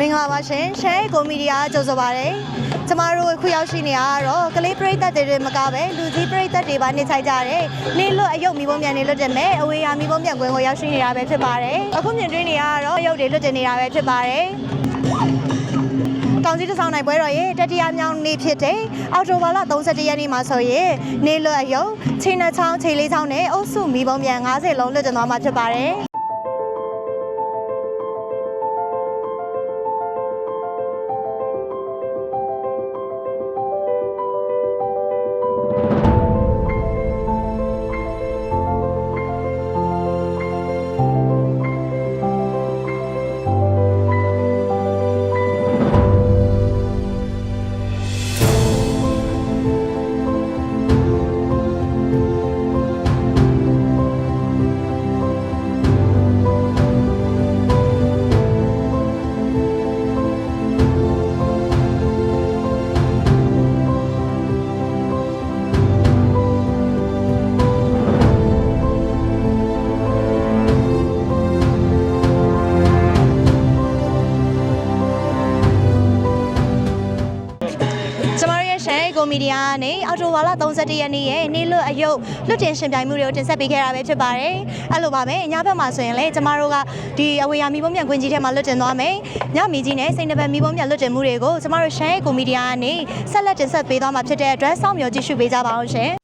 မင်္ဂလာပါရှင်ရှမ်းကိုမီဒီယာကြိုဆိုပါရစေကျမတို့အခုရောက်ရှိနေရတော့ကလေးပရိသတ်တွေမကပဲလူကြီးပရိသတ်တွေပါနေထိုင်ကြတယ်နေလွတ်အယုတ်မိဘမြန်နေလွတ်တယ်မဲ့အဝေးရမိဘမြန်ကွင်းကိုရောက်ရှိနေတာပဲဖြစ်ပါတယ်အခုမြင်တွေ့နေရတော့ရုပ်တွေလွတ်တင်နေတာပဲဖြစ်ပါတယ်ကောင်းကြီးတဆောင်နိုင်ပွဲတော်ရဲ့တတိယမြောက်နေ့ဖြစ်တဲ့အော်တိုဘာလ31ရက်နေ့မှာဆိုရင်နေလွတ်အယုတ်ချိန်နှချောင်းချိန်လေးချောင်းနဲ့အုပ်စုမိဘမြန်90လုံးလွတ်တင်သွားမှာဖြစ်ပါတယ် ကျမတို့ရဲ့ရှမ်းကိုမီဒီယာကနေအော်တိုဝါလာ31ရက်နေ့ရဲ့နေ့လွတ်အယုတ်လွတ်တင်ရှင်ပြိုင်မှုတွေကိုတင်ဆက်ပေးခဲ့တာပဲဖြစ်ပါတယ်။အဲ့လိုပါပဲညဘက်မှာဆိုရင်လည်းကျမတို့ကဒီအဝေးရမီဘုံမြန်ခွင်ကြီးထဲမှာလွတ်တင်သွားမယ်။ညမီကြီးနဲ့စိန်နဘက်မီဘုံမြန်လွတ်တင်မှုတွေကိုကျမတို့ရှမ်းကိုမီဒီယာကနေဆက်လက်တင်ဆက်ပေးသွားမှာဖြစ်တဲ့အတွက်စောင့်မျှော်ကြည့်ရှုပေးကြပါအောင်ရှင်